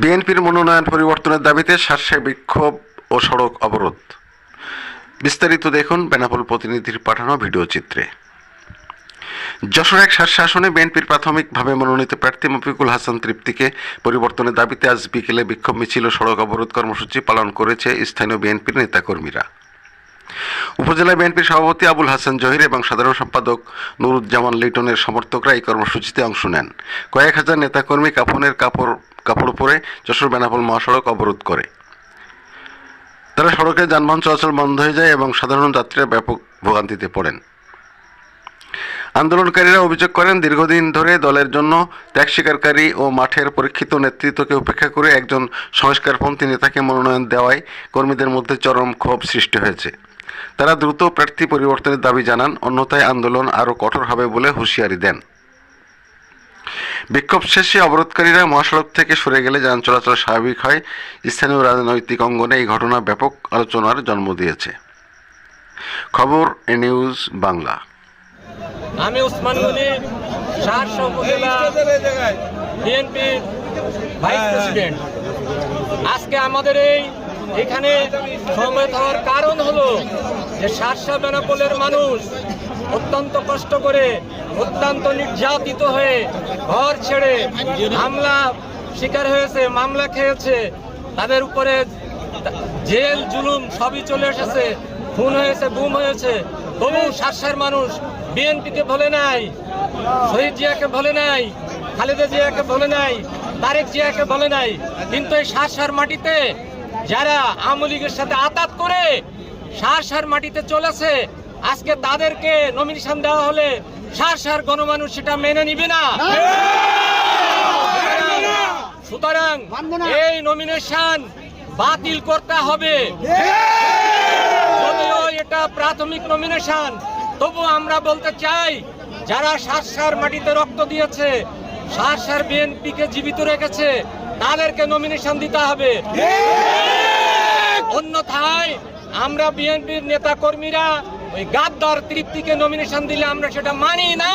বিএনপির মনোনয়ন পরিবর্তনের দাবিতে শার্শায় বিক্ষোভ ও সড়ক অবরোধ। বিস্তারিত দেখুন বেনাপোল প্রতিনিধির পাঠানো ভিডিও চিত্রে। যশোর এক শার্শা আসনে বিএনপির প্রাথমিকভাবে মনোনীত প্রার্থী মফিকুল হাসান তৃপ্তিকে পরিবর্তনের দাবিতে আজ বিকেলে বিক্ষোভ মিছিল সড়ক অবরোধ কর্মসূচি পালন করেছে স্থানীয় বিএনপির নেতাকর্মীরা। উপজেলা বিএনপির সভাপতি আবুল হাসান জহির এবং সাধারণ সম্পাদক নুরুজ্জামান লিটনের সমর্থকরা এই কর্মসূচিতে অংশ নেন। কয়েক হাজার নেতাকর্মী কাফনের কাপড় কাপড় পরে যশোর বেনাপোল মহাসড়ক অবরোধ করে। তারা সড়কে যানবাহন চলাচল বন্ধ হয়ে যায় এবং সাধারণ যাত্রীরা ব্যাপক ভোগান্তিতে পড়েন। আন্দোলনকারীরা অভিযোগ করেন, দীর্ঘদিন ধরে দলের জন্য ত্যাগ স্বীকারকারী ও মাঠের পরীক্ষিত নেতৃত্বকে উপেক্ষা করে একজন সংস্কারপন্থী নেতাকে মনোনয়ন দেওয়ায় কর্মীদের মধ্যে চরম ক্ষোভ সৃষ্টি হয়েছে। তারা দ্রুত প্রার্থী পরিবর্তনের দাবি জানান, অন্যথায় আন্দোলন আরও কঠোর হবে বলে হুঁশিয়ারি দেন। বিক্ষোভ শেষে অবরোধকারীরা মহাসড়ক থেকে সরে গেলে যান চলাচল স্বাভাবিক হয়। স্থানীয় রাজনৈতিক অঙ্গনে এই ঘটনা ব্যাপক আলোচনার জন্ম দিয়েছে। খবর এ নিউজ বাংলা। আমি ওসমান গনি ভাইস প্রেসিডেন্ট। আজকে আমাদের এই এখানে সমবেত হওয়ার কারণ হলো যে সারসা বেনাপোলের মানুষ অত্যন্ত কষ্ট করে, অত্যন্ত নির্যাতিত হয়ে ঘর ছেড়ে হামলা শিকার হয়েছে, মামলা খেয়েছে। তাদের উপরে জেল, জুলুম সবই চলে এসেছে, খুন হয়েছে, গুম হয়েছে। তবু সারসার মানুষ বিএনপিকে ভোলে নাই, শহীদ জিয়াকে ভোলে নাই, খালেদা জিয়াকে ভোলে নাই, তারেক জিয়াকে ভোলে নাই। কিন্তু এই সারসার মাটিতে যারা আওয়ামী লীগের সাথে আতাত করে সারসার মাটিতে চলেছে আজকে তাদেরকে নমিনেশন দেওয়া হলে সারসার গণমানুষ সেটা মেনে নিবে না। সুতরাং এই নমিনেশন বাতিল করতে হবে। যদিও এটা প্রাথমিক নমিনেশন তবু আমরা বলতে চাই যারা সারসার মাটিতে রক্ত দিয়েছে সারসার বিএনপিকে জীবিত রেখেছে তাদেরকে নমিনেশন দিতে হবে। অন্যথায় আমরা বিএনপির নেতা কর্মীরা ওই গাদ্দার তৃপ্তিকে নমিনেশন দিলে আমরা সেটা মানি না।